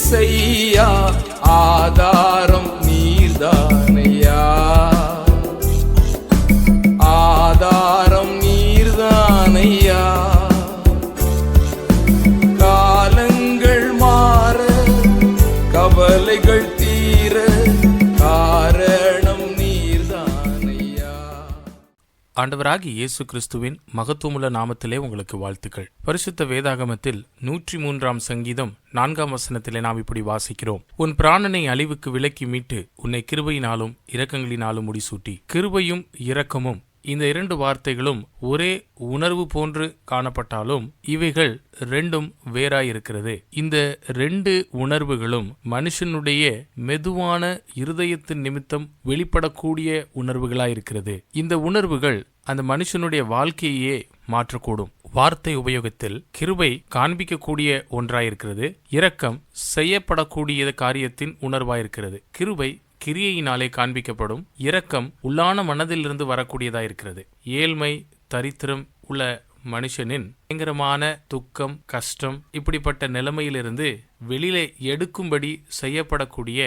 ஏசையா ஆதாரம் நீர்தானையா? ஆதாரம் நீர்தானையா? காலங்கள் மாற கவலைகள் ஆண்டவராகி இயேசு கிறிஸ்துவின் மகத்துவமுள்ள நாமத்திலே உங்களுக்கு வாழ்த்துக்கள். பரிசுத்த வேதாகமத்தில் நூற்றி மூன்றாம் சங்கீதம் நான்காம் வசனத்திலே நாம் இப்படி வாசிக்கிறோம். உன் பிராணனை அழிவுக்கு விலக்கி மீட்டு உன்னை கிருபையினாலும் இரக்கங்களினாலும் முடிசூட்டி கிருபையும் இரக்கமும் இந்த இரண்டு வார்த்தைகளும் ஒரே உணர்வு போன்று காணப்பட்டாலும் இவைகள் ரெண்டும் வேறாயிருக்கிறது. இந்த ரெண்டு உணர்வுகளும் மனுஷனுடைய மெதுவான இருதயத்தின் நிமித்தம் வெளிப்படக்கூடிய உணர்வுகளாயிருக்கிறது. இந்த உணர்வுகள் அந்த மனுஷனுடைய வாழ்க்கையே மாற்றக்கூடும். வார்த்தை உபயோகத்தில் கிருபை காண்பிக்கக்கூடிய ஒன்றாயிருக்கிறது. இரக்கம் செய்யப்படக்கூடிய காரியத்தின் உணர்வாயிருக்கிறது. கிருபை கிரியையினாலே காண்பிக்கப்படும் இரக்கம் உள்ளான மனதிலிருந்து வரக்கூடியதாயிருக்கிறது ஏழ்மை தரித்திரம் உள்ள மனுஷனின் பயங்கரமான துக்கம் கஷ்டம் இப்படிப்பட்ட நிலைமையிலிருந்து வெளியில எடுக்கும்படி செய்யப்படக்கூடிய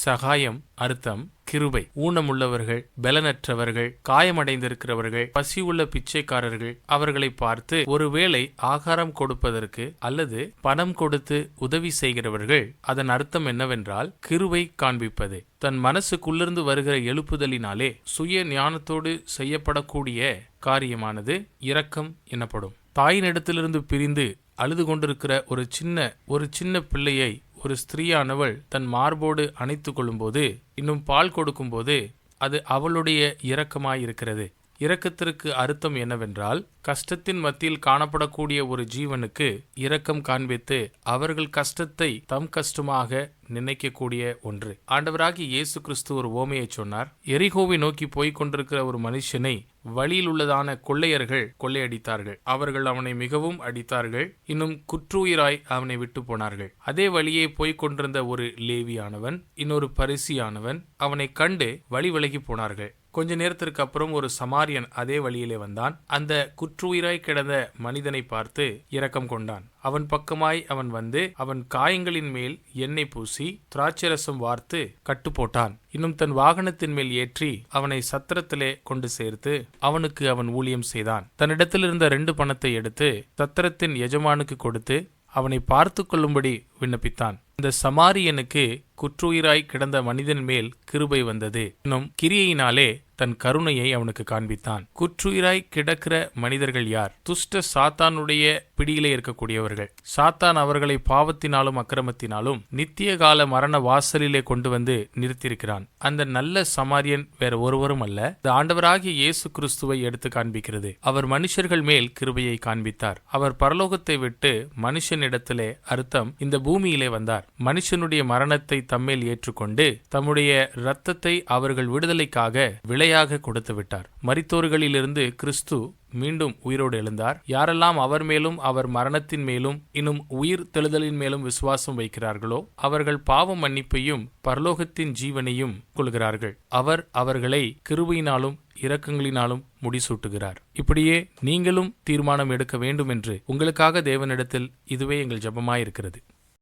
சகாயம் அர்த்தம் கிருபை. ஊனமுள்ளவர்கள் பலனற்றவர்கள் காயமடைந்திருக்கிறவர்கள் பசி உள்ள பிச்சைக்காரர்கள் அவர்களை பார்த்து ஒருவேளை ஆகாரம் கொடுப்பதற்கு அல்லது பணம் கொடுத்து உதவி செய்கிறவர்கள் அதன் அர்த்தம் என்னவென்றால் கிருபை காண்பிப்பது. தன் மனசுக்குள்ளிருந்து வருகிற எழுப்புதலினாலே சுய ஞானத்தோடு செய்யப்படக்கூடிய காரியமானது இரக்கம் எனப்படும். தாயினிடத்திலிருந்து பிரிந்து அழுது கொண்டிருக்கிற ஒரு சின்ன ஒரு சின்ன பிள்ளையை ஒரு ஸ்திரீயானவள் தன் மார்போடு அணைத்து கொள்ளும்போது இன்னும் பால் கொடுக்கும்போது அது அவளுடைய இரக்கமாயிருக்கிறது. இரக்கத்திற்கு அர்த்தம் என்னவென்றால் கஷ்டத்தின் மத்தியில் காணப்படக்கூடிய ஒரு ஜீவனுக்கு இரக்கம் காண்பித்து அவர்கள் கஷ்டத்தை தம் கஷ்டமாக நினைக்கக்கூடிய ஒன்று. ஆண்டவராகி இயேசு கிறிஸ்து ஒரு ஓமையை சொன்னார் எரிகோவை நோக்கி போய்க் கொண்டிருக்கிற ஒரு மனுஷனை வழியில் உள்ளதான கொள்ளையர்கள் கொள்ளையடித்தார்கள். அவர்கள் அவனை மிகவும் அடித்தார்கள் இன்னும் குற்றுயிராய் அவனை விட்டு போனார்கள். அதே வழியே போய்க் கொண்டிருந்த ஒரு லேவியானவன் இன்னொரு பரிசியானவன் அவனை கண்டு வழி விலகி போனார்கள். கொஞ்ச நேரத்திற்கு அப்புறம் ஒரு சமாரியன் அதே வழியிலே வந்தான். அந்த குற்றுயிராய் கிடந்த மனிதனை பார்த்து இரக்கம் கொண்டான். அவன் பக்கமாய் அவன் வந்து அவன் காயங்களின் மேல் எண்ணெய் பூசி திராட்சரசம் வார்த்து கட்டு போட்டான் இன்னும் தன் வாகனத்தின் மேல் ஏற்றி அவனை சத்திரத்திலே கொண்டு சேர்த்து அவனுக்கு அவன் ஊழியம் செய்தான். தன்னிடத்தில் இருந்த ரெண்டு பணத்தை எடுத்து சத்திரத்தின் எஜமானுக்கு கொடுத்து அவனை பார்த்து கொள்ளும்படி விண்ணப்பித்தான். இந்த சமாரியனுக்கு குற்றுயிராய் கிடந்த மனிதன் மேல் கிருபை வந்தது. இன்னும் கிரியையினாலே தன் கருணையை அவனுக்கு காண்பித்தான். குற்றுயிராய் கிடக்கிற மனிதர்கள் யார்? துஷ்ட சாத்தானுடைய பிடியிலே இருக்கக்கூடியவர்கள். சாத்தான் அவர்களை பாவத்தினாலும் அக்கிரமத்தினாலும் நித்திய கால மரண வாசலிலே கொண்டு வந்து நிறுத்தியிருக்கிறான். அந்த நல்ல சமாரியன் வேற ஒருவரும் அல்ல. இந்த ஆண்டவராகிய இயேசு கிறிஸ்துவை எடுத்து காண்பிக்கிறது. அவர் மனுஷர்கள் மேல் கிருபையை காண்பித்தார். அவர் பரலோகத்தை விட்டு மனுஷனிடத்திலே அர்த்தம் இந்த பூமியிலே வந்தார். மனுஷனுடைய மரணத்தை தம்மேல் ஏற்றுக்கொண்டு தம்முடைய இரத்தத்தை அவர்கள் விடுதலைக்காக விலையாக கொடுத்து விட்டார். மரித்தோர்களிலிருந்து கிறிஸ்து மீண்டும் உயிரோடு எழுந்தார். யாரெல்லாம் அவர் மேலும் அவர் மரணத்தின் மேலும் இன்னும் உயிர் தெழுதலின் மேலும் விசுவாசம் வைக்கிறார்களோ அவர்கள் பாவ மன்னிப்பையும் பரலோகத்தின் ஜீவனையும் கொள்கிறார்கள். அவர் அவர்களை கிருபையினாலும் இரக்கங்களினாலும் முடிசூட்டுகிறார். இப்படியே நீங்களும் தீர்மானம் எடுக்க வேண்டும் என்று உங்களுக்காக தேவனிடத்தில் இதுவே எங்கள் ஜெபமாயிருக்கிறது.